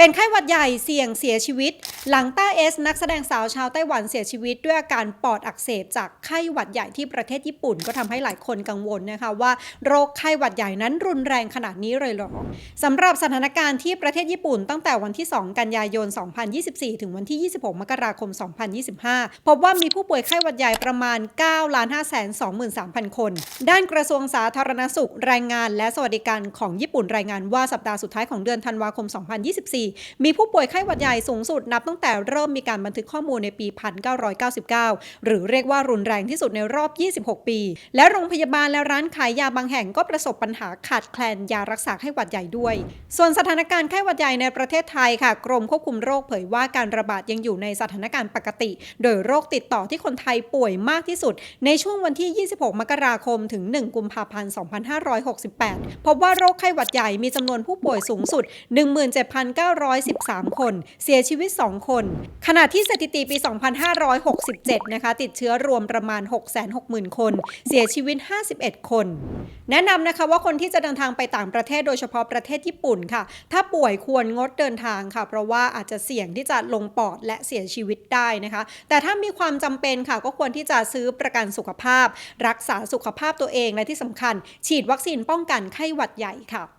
เป็นไข้หวัดใหญ่เสี่ยงเสียชีวิต หลังต้าเอส นักแสดงสาวชาวไต้หวันเสียชีวิตด้วยอาการปอดอักเสบจากไข้หวัดใหญ่ที่ประเทศญี่ปุ่น ก็ทำให้หลายคนกังวลนะคะว่าโรคไข้หวัดใหญ่นั้นรุนแรงขนาดนี้เลยหรอสำหรับสถานการณ์ที่ประเทศญี่ปุ่นตั้งแต่วันที่ 2 กันยายน 2024 ถึงวันที่ 26 มกราคม 2025 พบว่ามีผู้ป่วยไข้หวัดใหญ่ประมาณ 9 5 2 3 0 0 0 คน ด้านกระทรวงสาธารณสุขแรงงาน และสวัสดิการของญี่ปุ่นรายงานว่าสัปดาห์สุดท้ายของเดือนธันวาคม 2024 มีผู้ป่วยไข้หวัดใหญ่สูงสุดนับตั้งแต่เริ่มมีการบันทึกข้อมูลในปี 1999 หรือเรียกว่ารุนแรงที่สุดในรอบ 26 ปี และโรงพยาบาลและร้านขายยาบางแห่งก็ประสบปัญหาขาดแคลนยารักษาไข้หวัดใหญ่ด้วย ส่วนสถานการณ์ไข้หวัดใหญ่ในประเทศไทยค่ะ กรมควบคุมโรคเผยว่าการระบาดยังอยู่ในสถานการณ์ปกติ โดยโรคติดต่อที่คนไทยป่วยมากที่สุด ในช่วงวันที่ 26 มกราคม ถึง 1 กุมภาพันธ์ 2568 พบว่าโรคไข้หวัดใหญ่มีจำนวนผู้ป่วยสูงสุด 17,913 คน เสียชีวิต2 คน ขณะที่สถิติปี 2567 นะคะ ติดเชื้อรวมประมาณ 660,000 คน เสียชีวิต 51 คน แนะนำนะคะว่าคนที่จะเดินทางไปต่างประเทศโดยเฉพาะประเทศญี่ปุ่นค่ะ ถ้าป่วยควรงดเดินทางค่ะ เพราะว่าอาจจะเสี่ยงที่จะลงปอดและเสียชีวิตได้นะคะ แต่ถ้ามีความจำเป็นค่ะ ก็ควรที่จะซื้อประกันสุขภาพ รักษาสุขภาพตัวเองและที่สำคัญ ฉีดวัคซีนป้องกันไข้หวัดใหญ่ค่ะ